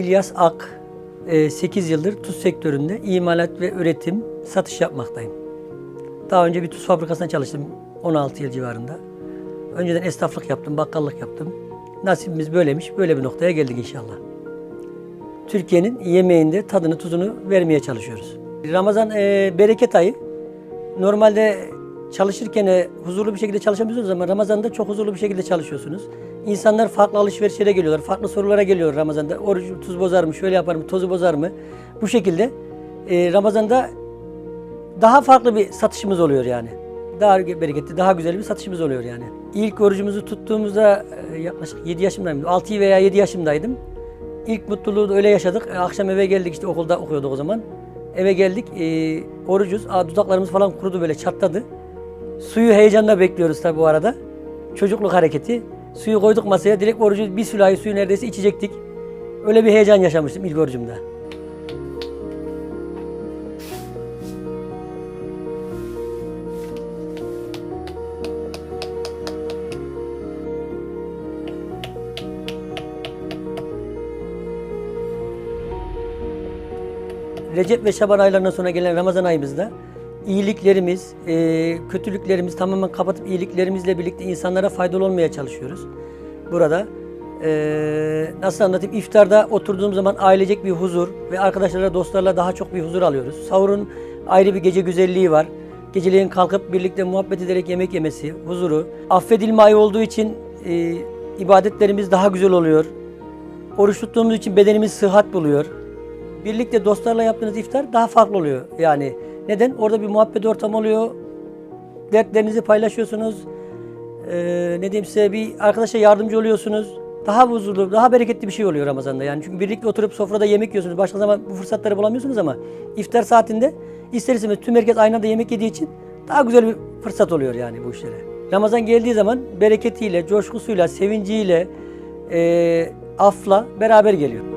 İlyas Ak. 8 yıldır tuz sektöründe imalat ve üretim, satış yapmaktayım. Daha önce bir tuz fabrikasında çalıştım 16 yıl civarında. Önceden esnaflık yaptım, bakkallık yaptım. Nasibimiz böylemiş, böyle bir noktaya geldik inşallah. Türkiye'nin yemeğinde tadını, tuzunu vermeye çalışıyoruz. Ramazan e, bereket ayı. Normalde çalışırken e, huzurlu bir şekilde çalışamıyorsunuz ama Ramazan'da çok huzurlu bir şekilde çalışıyorsunuz. İnsanlar farklı alışverişlere geliyorlar, farklı sorulara geliyor Ramazan'da. Oruç tuz bozar mı, şöyle yapar mı, tozu bozar mı? Bu şekilde e, Ramazan'da daha farklı bir satışımız oluyor yani. Daha bereketli, daha güzel bir satışımız oluyor yani. İlk orucumuzu tuttuğumuzda e, yaklaşık 7 yaşımdaydım. 6 veya 7 yaşımdaydım. İlk mutluluğu da öyle yaşadık. E, Akşam eve geldik işte okulda okuyorduk o zaman. Eve geldik, e, orucuz. Aa, dudaklarımız falan kurudu böyle çatladı. Suyu heyecanla bekliyoruz tabi bu arada. Çocukluk hareketi. Suyu koyduk masaya, direkt orucu bir sülahi suyu neredeyse içecektik. Öyle bir heyecan yaşamıştım ilk orucumda. Recep ve Şaban aylarından sonra gelen Ramazan ayımızda iyiliklerimiz, e, kötülüklerimiz tamamen kapatıp iyiliklerimizle birlikte insanlara faydalı olmaya çalışıyoruz. Burada e, nasıl anlatayım? İftarda oturduğum zaman ailecek bir huzur ve arkadaşlarla, dostlarla daha çok bir huzur alıyoruz. Sahurun ayrı bir gece güzelliği var. Geceleyin kalkıp birlikte muhabbet ederek yemek yemesi, huzuru. Affedilme ayı olduğu için e, ibadetlerimiz daha güzel oluyor. Oruç tuttuğumuz için bedenimiz sıhhat buluyor. Birlikte dostlarla yaptığınız iftar daha farklı oluyor. Yani neden? Orada bir muhabbet ortamı oluyor. Dertlerinizi paylaşıyorsunuz. Ee, ne diyeyim size bir arkadaşa yardımcı oluyorsunuz. Daha huzurlu, daha bereketli bir şey oluyor Ramazan'da. Yani çünkü birlikte oturup sofrada yemek yiyorsunuz. Başka zaman bu fırsatları bulamıyorsunuz ama iftar saatinde ister istemez tüm herkes aynı anda yemek yediği için daha güzel bir fırsat oluyor yani bu işlere. Ramazan geldiği zaman bereketiyle, coşkusuyla, sevinciyle, e, afla beraber geliyor.